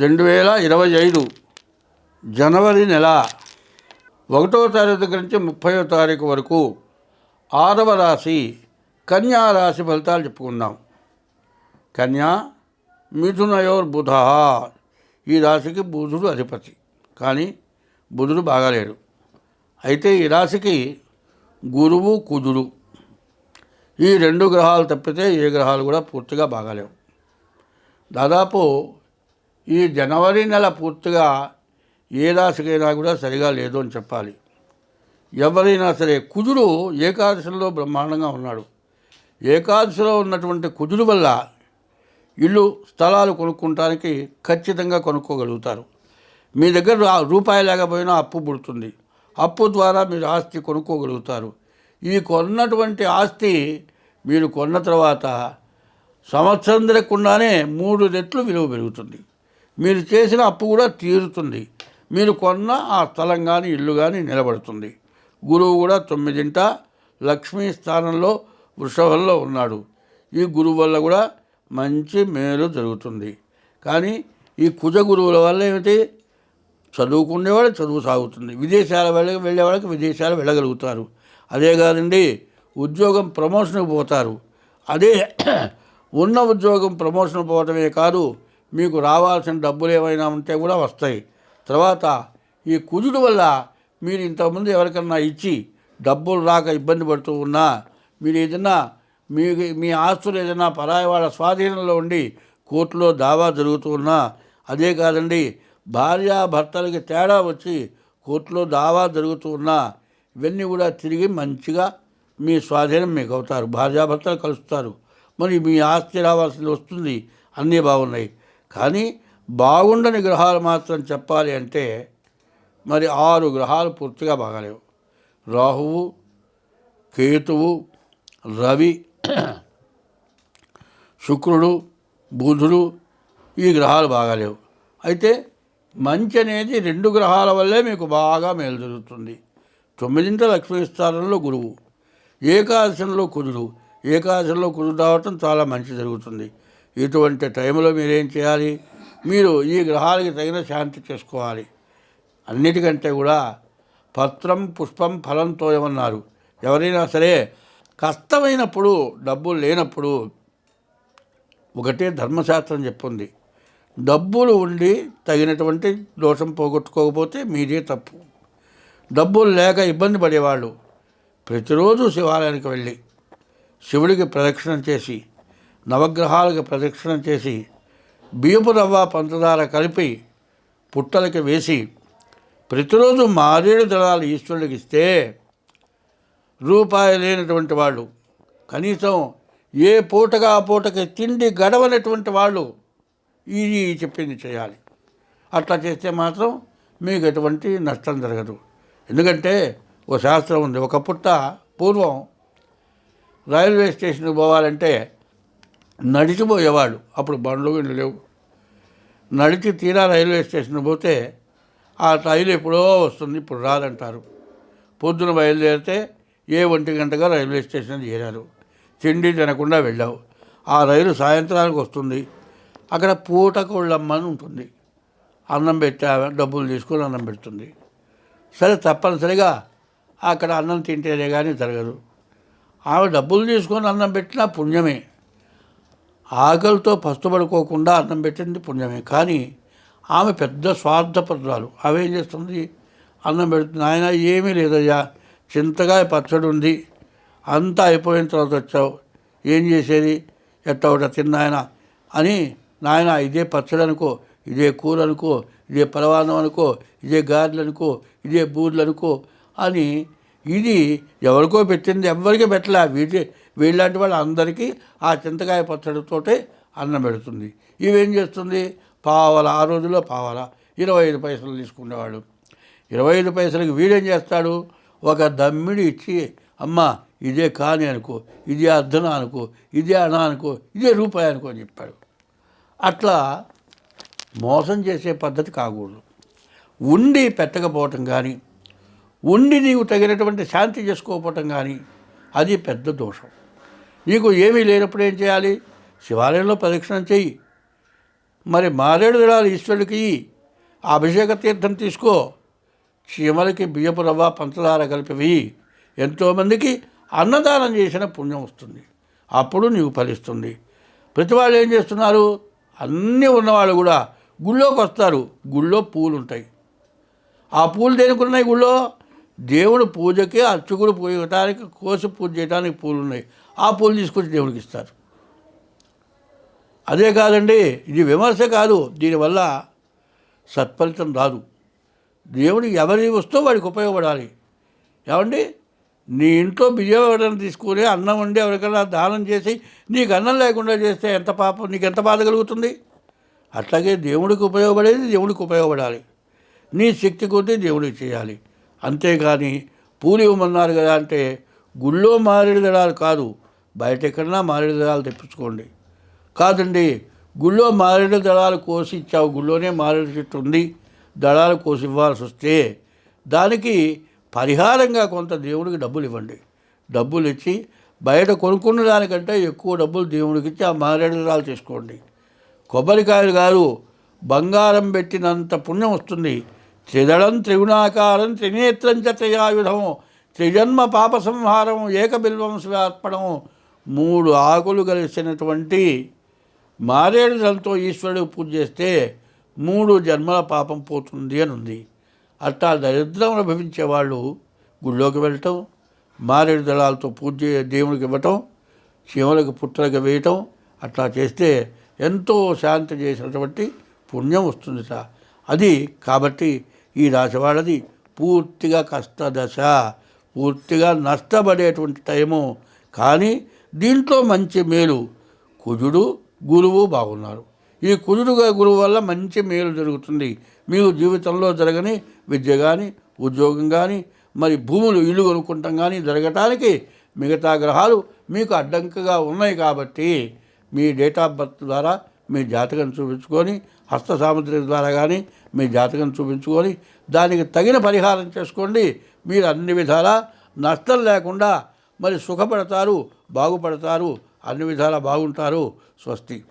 రెండు వేల ఇరవై ఐదు జనవరి నెల ఒకటో తారీఖు దగ్గర నుంచి ముప్పయో తారీఖు వరకు ఆరవ రాశి కన్యా రాశి ఫలితాలు చెప్పుకుందాం. కన్యా మిథునయోర్ బుధ. ఈ రాశికి బుధుడు అధిపతి. కానీ బుధుడు బాగాలేడు. అయితే ఈ రాశికి గురువు కుజుడు. ఈ రెండు గ్రహాలు తప్పితే ఏ గ్రహాలు కూడా పూర్తిగా బాగాలేవు. దాదాపు ఈ జనవరి నెల పూర్తిగా ఏ రాశికైనా కూడా సరిగా లేదు అని చెప్పాలి. ఎవరైనా సరే కుజుడు ఏకాదశిలో బ్రహ్మాండంగా ఉన్నాడు. ఏకాదశిలో ఉన్నటువంటి కుజుడు వల్ల ఇల్లు స్థలాలు కొనుక్కోవటానికి ఖచ్చితంగా కొనుక్కోగలుగుతారు. మీ దగ్గర రూపాయి లేకపోయినా అప్పు పుడుతుంది. అప్పు ద్వారా మీరు ఆస్తి కొనుక్కోగలుగుతారు. ఈ కొన్నటువంటి ఆస్తి మీరు కొన్న తర్వాత సంవత్సరం తిరగకుండానే మూడు రెట్లు విలువ పెరుగుతుంది. మీరు చేసిన అప్పు కూడా తీరుతుంది. మీరు కొన్న ఆ స్థలం కానీ ఇల్లు కానీ నిలబడుతుంది. గురువు కూడా తొమ్మిదింట లక్ష్మీ స్థానంలో వృషభంలో ఉన్నాడు. ఈ గురువు వల్ల కూడా మంచి మేలు జరుగుతుంది. కానీ ఈ కుజ గురువుల వల్ల ఏమిటి? చదువుకునేవాడు చదువు సాగుతుంది. విదేశాల వెళ్ళ వెళ్ళే వాళ్ళకి విదేశాలు వెళ్ళగలుగుతారు. అదే కాదండి ఉద్యోగం ప్రమోషన్కి పోతారు. అదే ఉన్న ఉద్యోగం ప్రమోషన్ పోవటమే కాదు మీకు రావాల్సిన డబ్బులు ఏమైనా ఉంటే కూడా వస్తాయి. తర్వాత ఈ కుజుడు వల్ల మీరు ఇంతకుముందు ఎవరికన్నా ఇచ్చి డబ్బులు రాక ఇబ్బంది పడుతూ ఉన్నా మీరు ఏదైనా మీ మీ ఆస్తులు ఏదైనా పరాయి వాళ్ళ స్వాధీనంలో ఉండి కోర్టులో దావా జరుగుతూ ఉన్నా అదే కాదండి భార్య భర్తలకి తేడా వచ్చి కోర్టులో దావా జరుగుతూ ఉన్నా ఇవన్నీ కూడా తిరిగి మంచిగా మీ స్వాధీనం మీకు అవుతారు భార్యాభర్తలు కలుస్తారు. మరి మీ ఆస్తి రావాల్సింది వస్తుంది. అన్నీ బాగున్నాయి. కానీ బాగుండని గ్రహాలు మాత్రం చెప్పాలి అంటే మరి ఆరు గ్రహాలు పూర్తిగా బాగాలేవు. రాహువు కేతువు రవి శుక్రుడు బుధుడు ఈ గ్రహాలు బాగాలేవు. అయితే మంచి అనేది రెండు గ్రహాల వల్లే మీకు బాగా మేలు జరుగుతుంది. తొమ్మిదింట లక్ష్మీ స్థానంలో గురువు ఏకాదశంలో కుదురు ఏకాదశంలో కుదురు రావటం చాలా మంచి జరుగుతుంది. ఇటువంటి టైంలో మీరేం చేయాలి? మీరు ఈ గ్రహాలకి తగిన శాంతి చేసుకోవాలి. అన్నిటికంటే కూడా పత్రం పుష్పం ఫలంతో ఏమన్నారు ఎవరైనా సరే కష్టమైనప్పుడు డబ్బులు లేనప్పుడు ఒకటే ధర్మశాస్త్రం చెప్పుంది డబ్బులు ఉండి తగినటువంటి దోషం పోగొట్టుకోకపోతే మీదే తప్పు. డబ్బులు లేక ఇబ్బంది పడేవాళ్ళు ప్రతిరోజు శివాలయానికి వెళ్ళి శివుడికి ప్రదక్షిణ చేసి నవగ్రహాలకు ప్రదక్షిణ చేసి బియ్యపు రవ్వ పంచదార కలిపి పుట్టలకి వేసి ప్రతిరోజు మారేడు దళాలు ఈశ్వరుడికి ఇస్తే రూపాయి లేనటువంటి వాళ్ళు కనీసం ఏ పూటగా ఆ పూటకి తిండి గడవనటువంటి వాళ్ళు ఇది చెప్పింది చేయాలి. అట్లా చేస్తే మాత్రం మీకు ఎటువంటి నష్టం జరగదు. ఎందుకంటే ఓ శాస్త్రం ఉంది ఒక పుట్ట పూర్వం రైల్వే స్టేషన్కి పోవాలంటే నడిచిపోయేవాళ్ళు అప్పుడు బండ్లు గిళ్ళు లేవు. నడిచి తీరా రైల్వే స్టేషన్ పోతే ఆ రైలు ఎప్పుడో వస్తుంది ఇప్పుడు రాదంటారు. పొద్దున బయలుదేరితే ఏ ఒంటి గంటగా రైల్వే స్టేషన్ చేరారు. తిండి తినకుండా వెళ్ళావు. ఆ రైలు సాయంత్రానికి వస్తుంది. అక్కడ పూటకోళ్ళమ్మని ఉంటుంది. అన్నం పెట్టి డబ్బులు తీసుకొని అన్నం పెడుతుంది. సరే తప్పనిసరిగా అక్కడ అన్నం తింటేనే కానీ జరగదు. ఆమె డబ్బులు తీసుకొని అన్నం పెట్టినా పుణ్యమే. ఆకలితో పస్తుపడుకోకుండా అన్నం పెట్టింది పుణ్యమే. కానీ ఆమె పెద్ద స్వార్థపత్రాలు ఆమె ఏం చేస్తుంది? అన్నం పెడుతుంది. ఆయన ఏమీ లేదయ్యా. చింతగా పచ్చడి ఉంది అంతా అయిపోయిన తర్వాత వచ్చావు. ఏం చేసేది? ఎట్ట ఒకట తిన్నాయన అని నాయన ఇదే పచ్చడి అనుకో ఇదే కూర అనుకో ఇదే పరవాన్నం అనుకో ఇదే గారెలు అనుకో ఇదే బూర్లు అనుకో అని ఇది ఎవరికో పెట్టింది. ఎవరికి పెట్టలే. వీటి వీళ్ళంటి వాళ్ళు అందరికీ ఆ చింతకాయ పచ్చడితోటే అన్నం పెడుతుంది. ఇవేం చేస్తుంది? పావల ఆ రోజుల్లో పావల. ఇరవై ఐదు పైసలు తీసుకునేవాడు. ఇరవై ఐదు పైసలకి వీడేం చేస్తాడు? ఒక దమ్మిడి ఇచ్చి అమ్మ ఇదే కాని అనుకో ఇదే అర్ధన అనుకో ఇదే అణ అనుకో ఇదే రూపాయి అనుకో అని చెప్పాడు. అట్లా మోసం చేసే పద్ధతి కాకూడదు. ఉండి పెట్టకపోవటం కానీ ఉండి నీకు తగినటువంటి శాంతి చేసుకోకపోవటం కానీ అది పెద్ద దోషం. నీకు ఏమీ లేనప్పుడు ఏం చేయాలి? శివాలయంలో ప్రదక్షిణం చెయ్యి. మరి మారేడు దళాలు ఈశ్వరుడికి ఆ అభిషేక తీర్థం తీసుకో. చీమలకి బియ్యపు రవ్వ పంచదార కలిపివి. ఎంతోమందికి అన్నదానం చేసిన పుణ్యం వస్తుంది. అప్పుడు నీకు ఫలిస్తుంది. ప్రతి వాళ్ళు ఏం చేస్తున్నారు? అన్నీ ఉన్నవాళ్ళు కూడా గుళ్ళోకి వస్తారు. గుళ్ళో పూలు ఉంటాయి ఆ పూలు దేనికి ఉన్నాయి గుళ్ళో? దేవుడు పూజకి అర్చకుడు పూజటానికి కోసి పూజ చేయడానికి పూలు ఉన్నాయి ఆ పూలు తీసుకొచ్చి దేవుడికి ఇస్తారు. అదే కాదండి ఇది విమర్శ కాదు. దీనివల్ల సత్ఫలితం రాదు. దేవుడు ఎవరి వస్తూ వాడికి ఉపయోగపడాలి. ఏమండి? నీ ఇంట్లో బియ్యం ఎవరైనా తీసుకుని అన్నం వండి ఎవరికైనా దానం చేసి నీకు అన్నం లేకుండా చేస్తే ఎంత పాపం నీకు ఎంత బాధ కలుగుతుంది? అట్లాగే దేవుడికి ఉపయోగపడేది దేవుడికి ఉపయోగపడాలి. నీ శక్తి కొద్దీ దేవుడికి చేయాలి. అంతేగాని పూలు ఇవ్వమన్నారు కదా అంటే గుళ్ళో మారేడు దళాలు కాదు బయట ఎక్కడన్నా మారేడు దళాలు తెప్పించుకోండి. కాదండి గుళ్ళో మారేడు దళాలు కోసి ఇచ్చావు గుళ్ళోనే మారేడు చెట్టు ఉంది దళాలు కోసి ఇవ్వాల్సి వస్తే దానికి పరిహారంగా కొంత దేవుడికి డబ్బులు ఇవ్వండి. డబ్బులు ఇచ్చి బయట కొనుక్కున్న దానికంటే ఎక్కువ డబ్బులు దేవుడికి ఇచ్చి ఆ మారేడు దళాలు తీసుకోండి కొబ్బరికాయలు గారు బంగారం పెట్టినంత పుణ్యం వస్తుంది. త్రిదళం త్రిగుణాకారం త్రినేత్రం చ త్రయాయుధం త్రిజన్మ పాప సంహారం ఏకబిల్వం స్వార్పణం మూడు ఆకులు కలిసినటువంటి మారేడు దళంతో ఈశ్వరుడికి పూజ చేస్తే మూడు జన్మల పాపం పోతుంది అని ఉంది అట్టా దరిద్రం అనుభవించే వాళ్ళు గుళ్ళోకి వెళ్ళటం మారేడు దళాలతో పూజ చే- దేవుడికి ఇవ్వటం శివులకు పుట్టలకు వేయటం అట్లా చేస్తే ఎంతో శాంతి చేసినటువంటి పుణ్యం వస్తుందిట. అది కాబట్టి ఈ రాశి వాళ్ళది పూర్తిగా కష్టదశ పూర్తిగా నష్టపడేటువంటి టైము. కానీ దీంట్లో మంచి మేలు. కుజుడు గురువు బాగున్నారు. ఈ కుజుడుగా గురువు వల్ల మంచి మేలు జరుగుతుంది. మీకు జీవితంలో జరగని విద్య కానీ ఉద్యోగం కానీ మరి భూములు ఇల్లు కొనుక్కుంటాం కానీ జరగటానికి మిగతా గ్రహాలు మీకు అడ్డంకగా ఉన్నాయి కాబట్టి మీ డేట్ ఆఫ్ బర్త్ ద్వారా మీ జాతకం చూపించుకొని హస్త సాముద్రిక ద్వారా కానీ మీ జాతకం చూపించుకొని దానికి తగిన పరిహారం చేసుకోండి. మీరు అన్ని విధాలా నష్టం లేకుండా మరి సుఖపడతారు బాగుపడతారు అన్ని విధాలా బాగుంటారు. స్వస్తి.